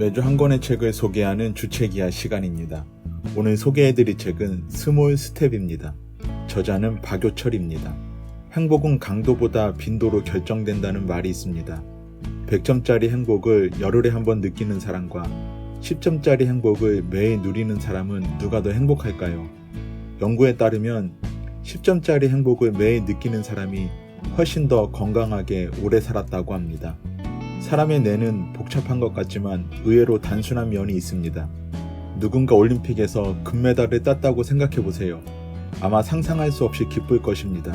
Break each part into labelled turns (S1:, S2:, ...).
S1: 매주 한 권의 책을 소개하는 주책이야 시간입니다. 오늘 소개해드릴 책은 스몰 스텝입니다. 저자는 박요철입니다. 행복은 강도보다 빈도로 결정된다는 말이 있습니다. 100점짜리 행복을 열흘에 한 번 느끼는 사람과 10점짜리 행복을 매일 누리는 사람은 누가 더 행복할까요? 연구에 따르면 10점짜리 행복을 매일 느끼는 사람이 훨씬 더 건강하게 오래 살았다고 합니다. 사람의 뇌는 복잡한 것 같지만 의외로 단순한 면이 있습니다. 누군가 올림픽에서 금메달을 땄다고 생각해 보세요. 아마 상상할 수 없이 기쁠 것입니다.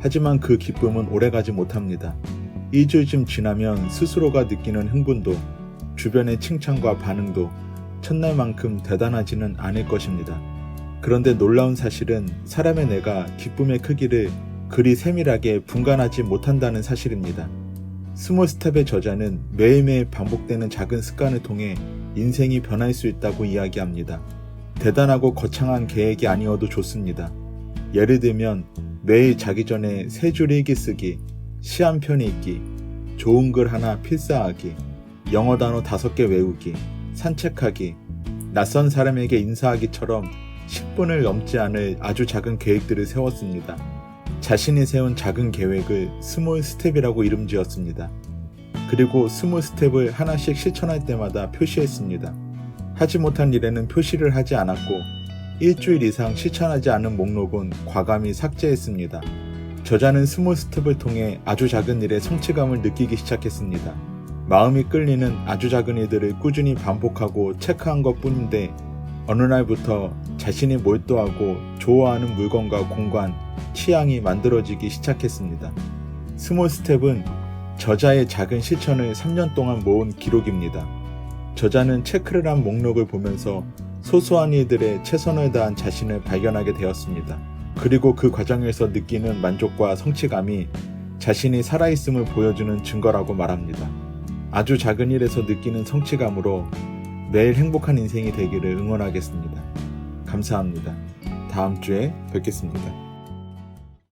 S1: 하지만 그 기쁨은 오래가지 못합니다. 일주일쯤 지나면 스스로가 느끼는 흥분도 주변의 칭찬과 반응도 첫날만큼 대단하지는 않을 것입니다. 그런데 놀라운 사실은 사람의 뇌가 기쁨의 크기를 그리 세밀하게 분간하지 못한다는 사실입니다. 스몰 스텝의 저자는 매일매일 반복되는 작은 습관을 통해 인생이 변할 수 있다고 이야기합니다. 대단하고 거창한 계획이 아니어도 좋습니다. 예를 들면 매일 자기 전에 세 줄 일기 쓰기, 시 한 편 읽기, 좋은 글 하나 필사하기, 영어 단어 다섯 개 외우기, 산책하기, 낯선 사람에게 인사하기처럼 10분을 넘지 않을 아주 작은 계획들을 세웠습니다. 자신이 세운 작은 계획을 스몰 스텝이라고 이름 지었습니다. 그리고 스몰 스텝을 하나씩 실천할 때마다 표시했습니다. 하지 못한 일에는 표시를 하지 않았고 일주일 이상 실천하지 않은 목록은 과감히 삭제했습니다. 저자는 스몰 스텝을 통해 아주 작은 일에 성취감을 느끼기 시작했습니다. 마음이 끌리는 아주 작은 일들을 꾸준히 반복하고 체크한 것 뿐인데 어느 날부터 자신이 몰두하고 좋아하는 물건과 공간, 취향이 만들어지기 시작했습니다. 스몰 스텝은 저자의 작은 실천을 3년 동안 모은 기록입니다. 저자는 체크를 한 목록을 보면서 소소한 일들에 최선을 다한 자신을 발견하게 되었습니다. 그리고 그 과정에서 느끼는 만족과 성취감이 자신이 살아있음을 보여주는 증거라고 말합니다. 아주 작은 일에서 느끼는 성취감으로 매일 행복한 인생이 되기를 응원하겠습니다. 감사합니다. 다음 주에 뵙겠습니다.